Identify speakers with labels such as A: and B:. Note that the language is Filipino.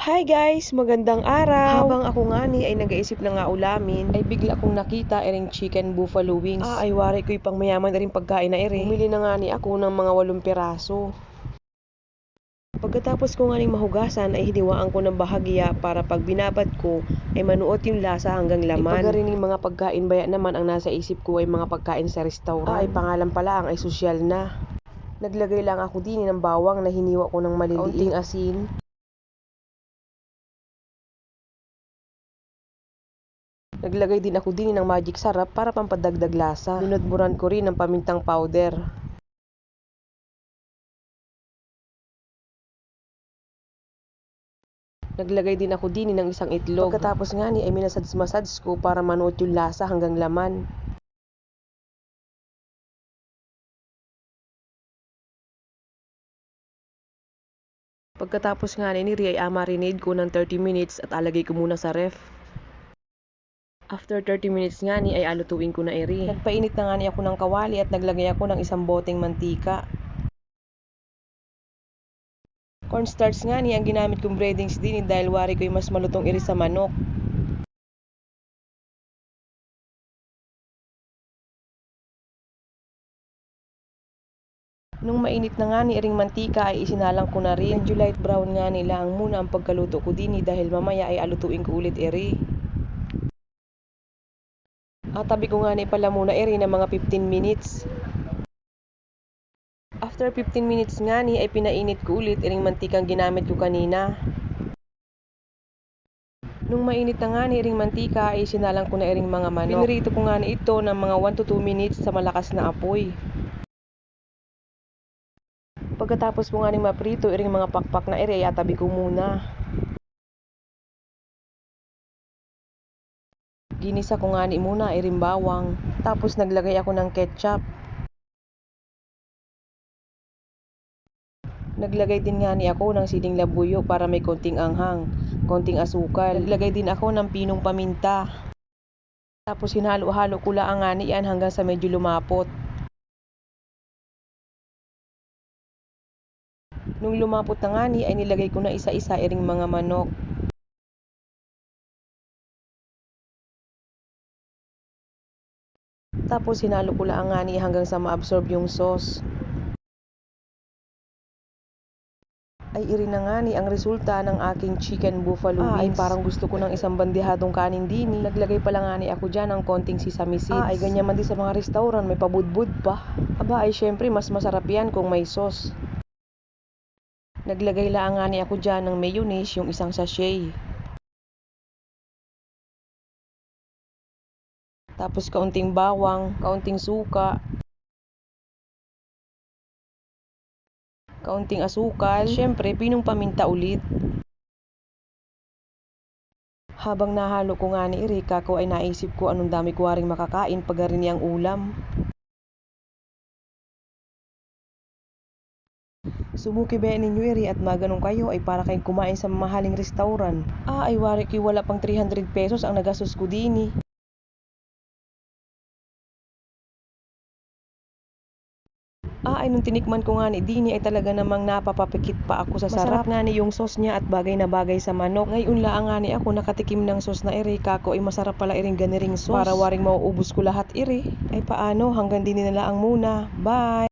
A: Hi guys! Magandang araw! Habang ako nga ni ay nag-iisip na nga ulamin, ay bigla kong nakita iring chicken buffalo wings. Ah, ay wari ko'y pang mayaman na rin pagkain na iri. Bumili na nga ni ako ng mga walong piraso. Pagkatapos ko nga ning mahugasan ay hiniwaan ko ng bahagya para pag binabad ko ay manuot yung lasa hanggang laman. Ay pagka mga pagkain baya naman ang nasa isip ko ay mga pagkain sa restaurant. Ah, ay pangalan pala ang ay sosyal na. Naglagay lang ako din ng bawang na hiniwa ko ng maliliit. Kaunting asin. Naglagay din ako din ng magic sarap para pampadagdag lasa. Dinudburan ko rin ng pamintang powder. Naglagay din ako din ng isang itlog. Pagkatapos nga ni ay minasads-masads ko para manuot yung lasa hanggang laman. Pagkatapos nga ni ay amarinade ko ng 30 minutes at alagay ko muna sa ref. After 30 minutes nga ni ay alutuin ko na iri. Nagpainit na nga ni ako ng kawali at naglagay ako ng isang boteng mantika. Cornstarch nga ni ang ginamit kong breadings din dahil wari ko'y mas malutong iri sa manok. Nung mainit na nga ni iring mantika ay isinalang ko na rin. Medyo light brown nga nila ang muna ang pagkaluto ko din eh, dahil mamaya ay alutuin ko ulit iri. At tabi ko nga ni pala muna iri ng mga 15 minutes. After 15 minutes nga ni ay pinainit ko ulit iring mantikang ginamit ko kanina. Nung mainit na nga ni iring mantika ay sinalang ko na iring mga manok. Pinirito ko nga ni ito ng mga 1 to 2 minutes sa malakas na apoy. Pagkatapos ko nga ni maprito iring mga pakpak na ere ay atabi ko muna. Ginisa ko nga ni muna iring bawang. Tapos naglagay ako ng ketchup. Naglagay din nga ni ako ng siling labuyo para may konting anghang, konting asukal. Naglagay din ako ng pinong paminta. Tapos hinalo-halo ko lang nga ni yan hanggang sa medyo lumapot. Nung lumapot na nga ni ay nilagay ko na isa-isa iring mga manok. Tapos hinalo ko lang nga ni hanggang sa maabsorb yung sauce. Ay iri na nga ni ang resulta ng aking chicken buffalo wings. Ah, ay parang gusto ko ng isang bandihadong kanin din. Naglagay pa lang nga ni ako dyan ng konting sesame seeds. Ah, ay ganyan man din sa mga restaurant, may pabudbud pa. Aba ay syempre mas masarap yan kung may sauce. Naglagay lang nga ni ako dyan ng mayonnaise yung isang sachet. Tapos kaunting bawang, kaunting suka, kaunting asukal, syempre pinong paminta ulit. Habang nahalo ko nga ni Erika ko ay naisip ko anong dami ko ring makakain pag rin ang ulam. Sumuki ba ninyo iri at maganong kayo ay para kayong kumain sa mamahaling restaurant. Ah, ay wari wala pang 300 pesos ang nagastos ko din Ah, ay nung tinikman ko nga ni Dini ay talaga namang napapapikit pa ako sa sarap. Masarap nga ni yung sauce niya at bagay na bagay sa manok. Ngayon lang nga ni ako nakatikim ng sauce na iri. Kako ay masarap pala iring ganiring sauce. Para waring mauubos ko lahat iri. Ay paano, hanggang din nila ang muna. Bye!